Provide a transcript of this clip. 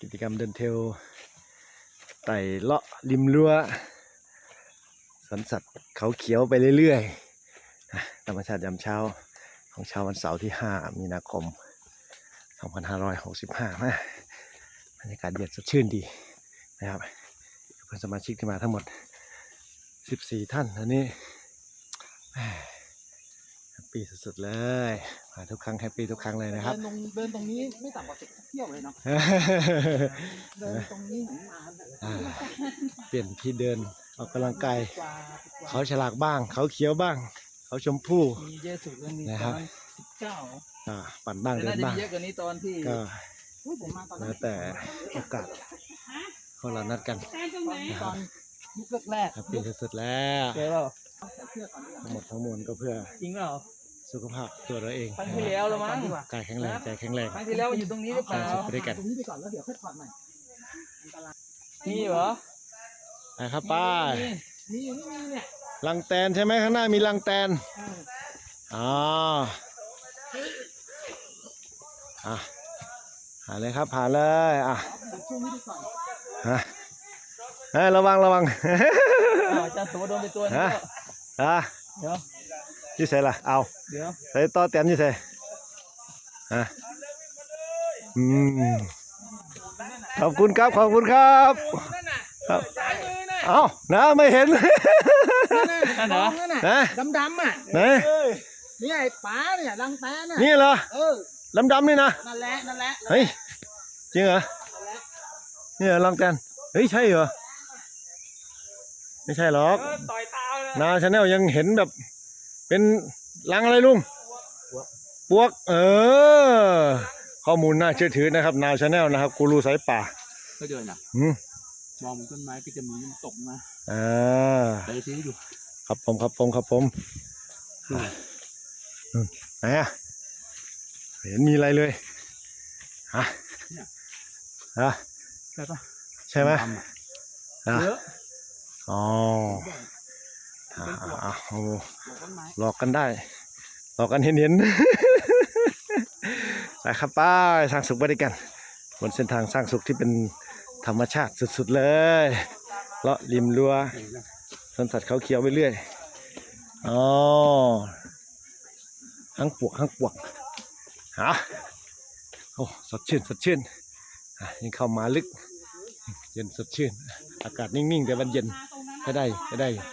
กิจกรรมเดินเทลไต่เลาะริมรั้วสวนสัตว์เขาเขียวไปเรื่อยๆธรรมชาติยามเช้าของเช้าวันเสาร์ที่ 5 มีนาคม 2565นะบรรยากาศเย็นสดชื่นดีนะครับเพื่อนสมาชิกที่มาทั้งหมด 14 ท่านอันนี้ ปปี้สุดๆเลยมาทุกครั้งแฮปปี้ทุกครั้งเลยนะครับ เดินตรงเดินตรงนี้ไม่ต่ำกว่าสิบเที่ยวเลยเนาะ เดินตรงนี้เหมือนนานอะอ่าเปลี่ยนที่เดินออกกำลังกายกว่าสิบกว่าเขาฉลากบ้าง เขาเขียวบ้าง เขาชมพู่ มีเยอะสุดก็มีนะตครัอบ นสิบเก้าอ่าปั่นบ้างแต่เดิน่านจะบ้างมีเยอะกว่านี้ตอนที่ก็อุ๊ยผมมาตอนนั้แล้นวแต่โอกาสของเรานัดกันตอนยุคแรกแฮปปี้สุดๆแล้ว ๆเจอเปล่าใส่เสื้อก่อนดีกว่าทั้งหมดทั้งมวลก็เพื่อจริงเปล่า สุขภาพตัวเราเองครั้งที่แล้วแล้วมั้งกายแข็งแรงใจแข็งแรงครั้งที่แล้วอยู่ตรงนี้หรือเปล่าสร้างสุขไปด้วยกันตรงนี้ไปก่อนแล้วเดี๋ยวค่อยถอดใหม่อันตรายนี่เหรอนะครับป้ายมีอยู่นี่มีเนี่ยลังแตนใช่ไหมข้างหน้ามีลังแตนเอออ๋ออะผ่านเลยครับผ่านเลยอะดูช่วงนี้ไปก่อนฮะเฮ้ยระวังระวังอ้าวอาจารย์โสโดนไปตัวนึงฮะแล้วอะเดี๋ยว ยี่ใส่ละเอาเดี๋ยวใส่ต่อแตนยี่ใส่ฮะอืมขอบคุณครับขอบคุณครับครับเอานะไม่เห็นนั่นน่ะนั่นน่ะนะดำๆอะไหนนี่ไอ้ป๋าเนี่ยรังแตนน่ะนี่เหรอเออดำดำๆนี่นะนั่นแหละนั่นแหละเฮ้ยจริงเหรอนี่เหรอลังแตนเฮ้ยใช่เหรอไม่ใช่หรอกต่อยตาเลยนาชาแนลยังเห็นแบบ เป็นลังอะไรลุงปวก เออ ข้อมูลน่าเชื่อถือนะครับนาชาแนลนะครับกูรูสายป่าก็เดินอะอืมมองบนต้นไม้ก็จะมีน้ำตกมาอ่าไปที่ดูครับผมครับผมครับผมอ่าอืมไหนอะไม่เห็นมีอะไรเลยฮะฮะใช่ปะใช่ไหมดำอะอะเยอะอ๋อ อ่าอ่าโอ้ปลูกต้นไม้หลอกกันได้ หลอกกันเห็นเห็นไปครับป้ายสร้างสุขไปด้วยกัน บนเส้นทางสร้างสุขที่เป็นธรรมชาติสุดๆเลยเลาะริมรั้วสวนสัตว์เขาเขียวไปเรื่อยอ๋อหังปวกหังปวกฮะโอ้สดชื่นสดชื่นอะยังเข้ามาลึก เย็นสดชื่น อากาศนิ่งๆ แต่มันเย็นก็ได้ก็ได้อยู่